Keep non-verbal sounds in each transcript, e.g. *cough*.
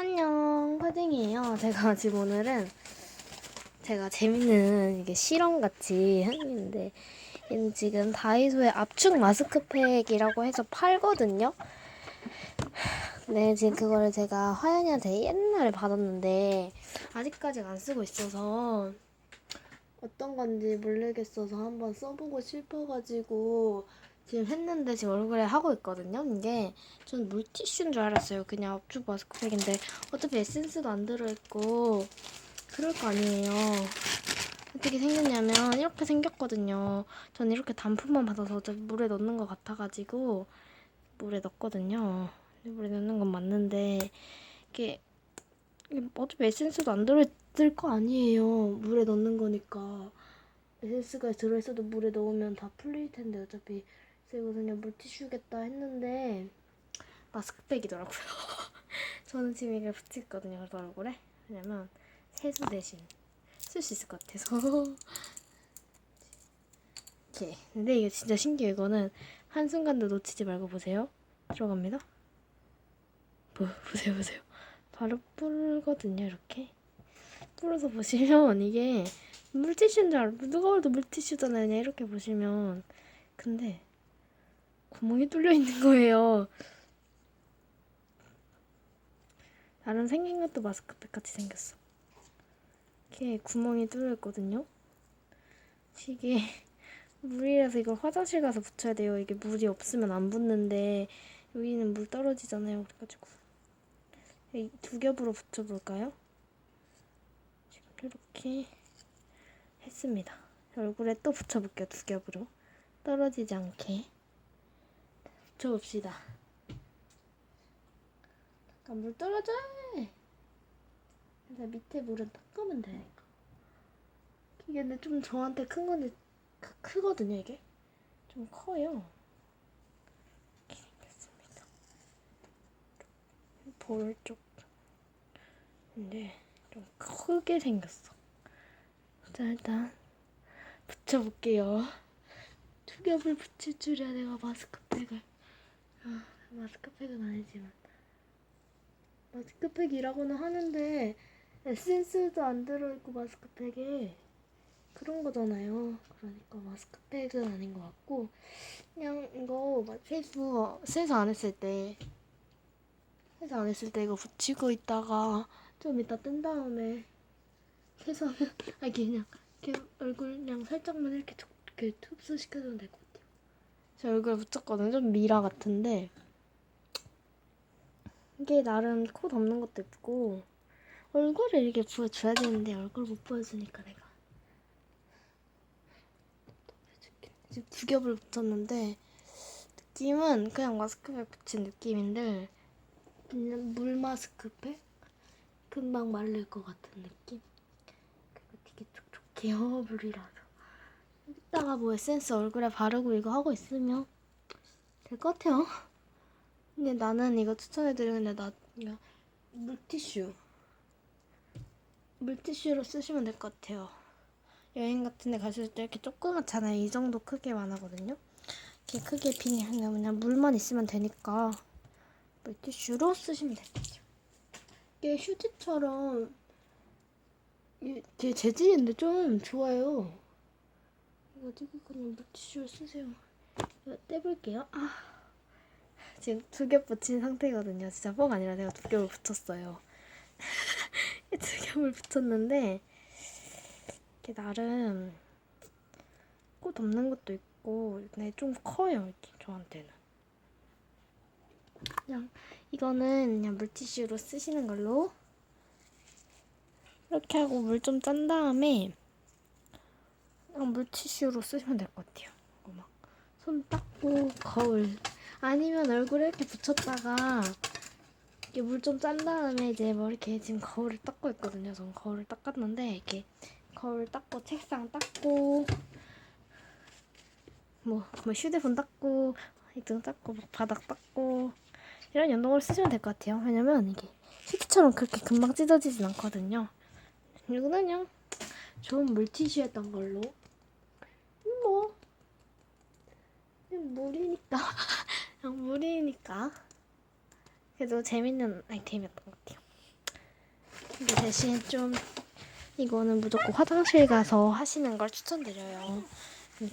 안녕, 파딩이에요. 제가 *laughs* 지금 오늘은 제가 재밌는 이게 실험 같이 했는데 얘는 지금 다이소의 압축 마스크팩이라고 해서 팔거든요. 네, 지금 그거를 제가 화연이한테 옛날에 받았는데 아직까지 안 쓰고 있어서 어떤 건지 모르겠어서 한번 써보고 싶어가지고 지금 했는데 지금 얼굴에 하고 있거든요. 이게 전 물티슈인 줄 알았어요. 그냥 압축 마스크팩인데 어차피 에센스도 안 들어있고 그럴 거 아니에요. 어떻게 생겼냐면 이렇게 생겼거든요. 전 이렇게 단품만 받아서 어차피 물에 넣는 것 같아가지고 물에 넣었거든요. 물에 넣는 건 맞는데 이게 어차피 에센스도 안 들어있을 거 아니에요. 물에 넣는 거니까. 에센스가 들어있어도 물에 넣으면 다 풀릴 텐데 어차피 그래서 그냥 물티슈겠다 했는데 마스크팩이더라고요. *laughs* 저는 지금 이걸 붙였거든요. 그래서 얼굴에 왜냐면 세수 대신 쓸 수 있을 것 같아서 *laughs* 이렇게 근데 이게 진짜 신기해요. 이거는 한순간도 놓치지 말고 보세요. 들어갑니다. 보, 보세요 보세요. 바로 불거든요. 이렇게 불어서 보시면 이게 물티슈인 줄 알고 누가 봐도 물티슈잖아요. 이렇게 보시면 근데 구멍이 뚫려 있는 거예요. 나름 생긴 것도 마스크팩 같이 생겼어. 이렇게 구멍이 뚫려 있거든요. 이게 *laughs* 물이라서 이걸 화장실 가서 붙여야 돼요. 이게 물이 없으면 안 붙는데 여기는 물 떨어지잖아요. 그래가지고 이두 겹으로 붙여볼까요? 지금 이렇게 했습니다. 얼굴에 또 붙여볼게요. 두 겹으로 떨어지지 않게. 붙여봅시다. 잠깐 물 떨어져. 그래서 밑에 물은 닦으면 되니까. 이게 근데 좀 저한테 큰 건데 크, 크거든요 이게. 좀 커요. 이렇게 생겼습니다. 볼 쪽. 근데 좀 크게 생겼어. 자 일단 붙여볼게요. 두 겹을 붙일 줄이야 내가 마스크팩을. 아, 마스크팩은 아니지만 마스크팩이라고는 하는데 에센스도 안 들어있고 마스크팩에 그런 거잖아요. 그러니까 마스크팩은 아닌 것 같고 그냥 이거 막 세수 세수 안 했을 때 세수 안 했을 때 이거 붙이고 있다가 좀 이따 뜬 다음에 세수하면 아니 그냥 이렇게 얼굴 그냥 살짝만 이렇게 툭- 이렇게 흡수시켜주면 같아요. 제 얼굴에 붙였거든요. 좀 미라 같은데 이게 나름 코 덮는 것도 있고 얼굴을 이렇게 보여줘야 되는데 얼굴 못 보여주니까 내가. 지금 두 겹을 붙였는데 느낌은 그냥 마스크팩 붙인 느낌인데 그냥 물 마스크팩 금방 마를 것 같은 느낌 그리고 되게 촉촉해요 물이라서 이따가 뭐 에센스 얼굴에 바르고 이거 하고 있으면 될 것 같아요. 근데 나는 이거 추천해드리는데 나 그냥 물티슈 물티슈로 쓰시면 될 것 같아요. 여행 같은 데 가실 때 이렇게 조그맣잖아요. 이 정도 크기만 하거든요. 이렇게 크게 비니 하면 그냥 물만 있으면 되니까 물티슈로 쓰시면 될것 같아요. 이게 휴지처럼 이게 재질인데 좀 좋아요. 가지고 그냥 물티슈를 쓰세요. 이거 떼볼게요. 아, 지금 두 겹 붙인 상태거든요. 진짜 뻥 아니라 제가 두 겹을 붙였어요. *laughs* 두 겹을 붙였는데 이게 나름 코 덮는 것도 있고 근데 좀 커요. 저한테는. 그냥 이거는 그냥 물티슈로 쓰시는 걸로 이렇게 하고 물 좀 짠 다음에 물티슈로 쓰시면 될 것 같아요. 막손 닦고 거울 아니면 얼굴에 이렇게 붙였다가 이렇게 물 좀 짠 다음에 이제 뭐 이렇게 지금 거울을 닦고 있거든요. 전 거울을 닦았는데 이렇게 거울 닦고 책상 닦고 뭐, 뭐 휴대폰 닦고 등 닦고 막 바닥 닦고 이런 연동을 쓰시면 될 것 같아요. 왜냐면 이게 휴지처럼 그렇게 금방 찢어지진 않거든요. 이거는 그냥 좋은 물티슈였던 걸로 뭐 그냥 물이니까 *laughs* 그냥 물이니까 그래도 재밌는 아이템이었던 것 같아요. 근데 대신 좀 이거는 무조건 화장실 가서 하시는 걸 추천드려요.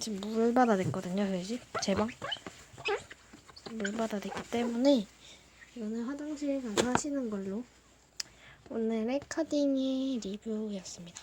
지금 물 받아냈거든요, 집. 제 방. 물 받아냈기 때문에 이거는 화장실 가서 하시는 걸로 오늘의 카딩의 리뷰였습니다.